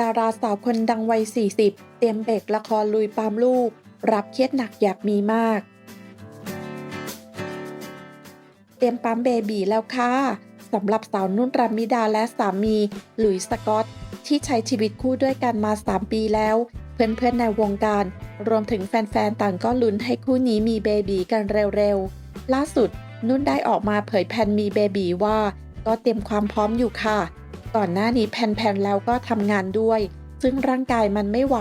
ดาราสาวคนดังวัย 40 เตรียมเบรกละครลุยปามลูก รับเครียดหนักอยากมีมาก เตรียมปั๊มเบบีแล้วค่ะสำหรับสาวนุ่นรามิดาและสามีหลุยส์สกอต ที่ใช้ชีวิตคู่ด้วยกันมา 3 ปีแล้ว เพื่อนๆในวงการ รวมถึงแฟนๆ ต่างก็ลุ้นให้คู่นี้มีเบบีกันเร็วๆ ล่าสุด นุ่นได้ออกมาเผยแผนมีเบบีว่า ก็เตรียมความพร้อมอยู่ค่ะ ก่อนหน้านี้แพนๆแล้วก็ทำงานด้วย ซึ่งร่างกายมันไม่ไหว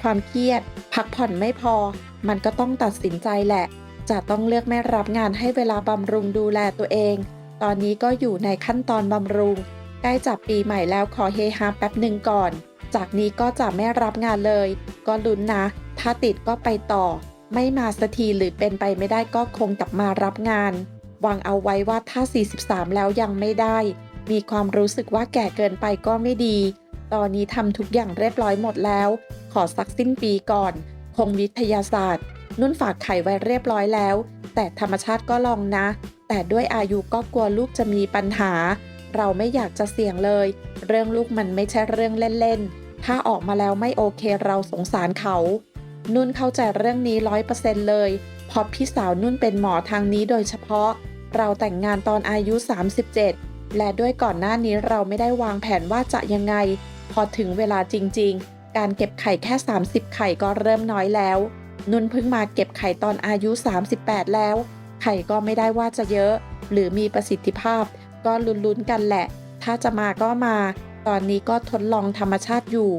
ความเครียด พักผ่อนไม่พอ มันก็ต้องตัดสินใจแหละ จะต้องเลือกไม่รับงานให้เวลาบำรุงดูแลตัวเอง ตอนนี้ก็อยู่ในขั้นตอนบำรุงใกล้จับปีใหม่แล้วขอเฮฮาแป๊บหนึ่งก่อน จากนี้ก็จะไม่รับงานเลย ก็ลุ้นนะ ถ้าติดก็ไปต่อ ไม่มาสักทีหรือเป็นไปไม่ได้ก็คงกลับมารับงานวางเอาไว้ว่าถ้า 43 แล้วยังไม่ได้ มีความรู้สึกว่าแก่เกินไปก็ไม่ดี ตอนนี้ทำทุกอย่างเรียบร้อยหมดแล้ว ขอสักสิ้นปีก่อน คงวิทยาศาสตร์ นุ่นฝากไข่ไว้เรียบร้อยแล้ว แต่ธรรมชาติก็ลองนะ แต่ด้วยอายุก็กลัวลูกจะมีปัญหา เราไม่อยากจะเสี่ยงเลย เรื่องลูกมันไม่ใช่เรื่องเล่นๆ ถ้าออกมาแล้วไม่โอเคเราสงสารเขา นุ่นเข้าใจเรื่องนี้ร้อยเปอร์เซ็นต์เลยเพราะพี่สาวนุ่นเป็นหมอทางนี้โดยเฉพาะ เราแต่งงานตอนอายุ 37 และด้วยก่อนหน้านี้เราไม่ได้วางแผนว่าจะยังไง พอถึงเวลาจริง ๆ การเก็บไข่แค่ 30 ไข่ก็เริ่มน้อยแล้ว นุ่นเพิ่งมาเก็บไข่ตอนอายุ 38 แล้ว ไข่ก็ไม่ได้ว่าจะเยอะ หรือมีประสิทธิภาพ ก็ลุ้นๆกันแหละ ถ้าจะมาก็มา ตอนนี้ก็ทดลองธรรมชาติอยู่